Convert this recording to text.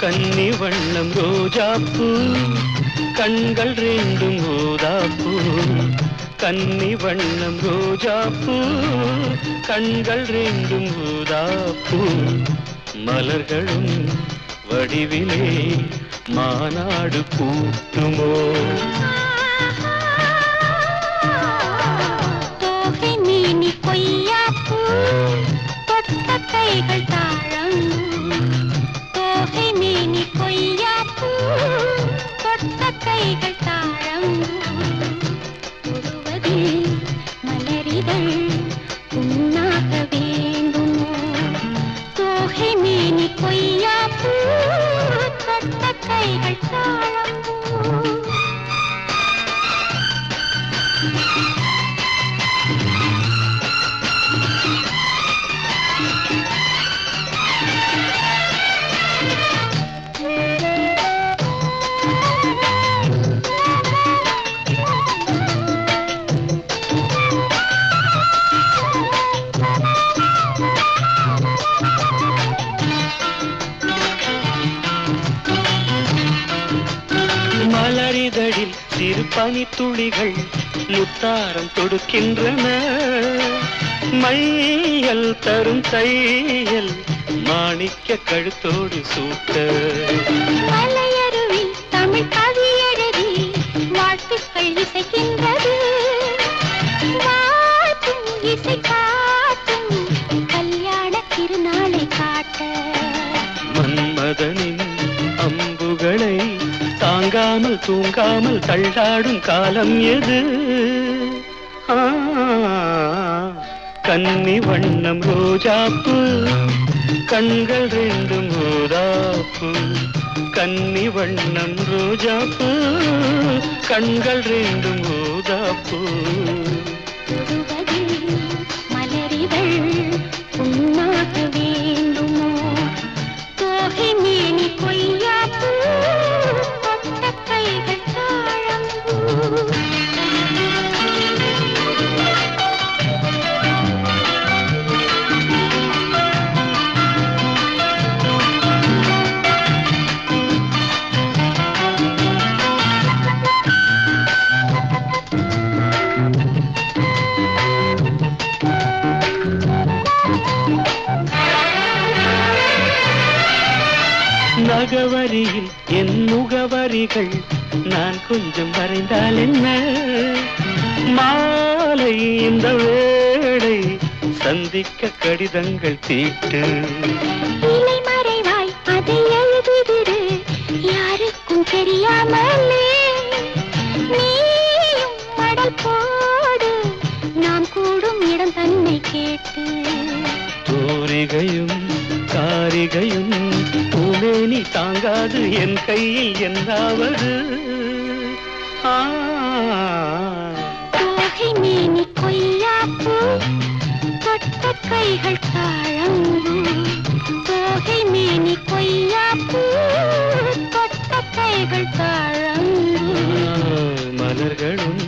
கன்னி வண்ணம் ரோஜாப்பூ கண்கள் ரெண்டும் ஊதாப்பூ கன்னி வண்ணம் ரோஜாப்பூ கண்கள் ரெண்டும் ஊதாப்பூ மலர்களும் வடிவிலே மாநாடு கூட்டுமோ? தோகை மேனி கொய்யாப்பூ தொட்ட கைகள் தாழம். தோகை மீனி கொய்யாப்பூ தொட்ட கைகள் தாழம். தொடுவதில் மலரிதழ் உண்ணாக வேண்டுமோ? தோகை மீனி கொய்யா கைகள் தாழம் சிறு பனித்துளிகள் முத்தாரம் தொடுக்கின்றன. மையல் தரும் தையல் மாணிக்க கழுத்தோடு சூட்ட. மலையருவி தமிழ் கவி எழுதி வாழ்த்துக்கள் இசைக்கின்றது. வாழ்த்தும் இசை காட்டும் கல்யாண திருநாளை காட்ட. அம்புகளை தாங்காமல் தூங்காமல் தள்ளாடும் காலம் எது? கன்னி வண்ணம் ரோஜாப்பு கண்கள் ரெண்டும் ஊதாப்பு. கன்னி வண்ணம் ரோஜாப்பு கண்கள் ரெண்டும் ஊதாப்பு. நகவரியில் என் முகவரிகள் நான் கொஞ்சம் வரைந்தால் என்ன? மாலை இந்த வேளை சந்திக்க கடிதங்கள் தீட்டு. மறைவாய் அதை எழுதிவிடு. யாருக்கும் தெரியாமலே போடு. நாம் கூடும் இடம் தன்னை கேட்டு. தூரிகையும் காரிகையும் பூமேனி தாங்காது என் கையில் என்னாவது. மேனி கொய்யாப்பூ தொட்ட கைகள் தாழம்பூ. தோகை மேனி கொய்யாப்பூ தொட்ட கைகள் மலர்களும்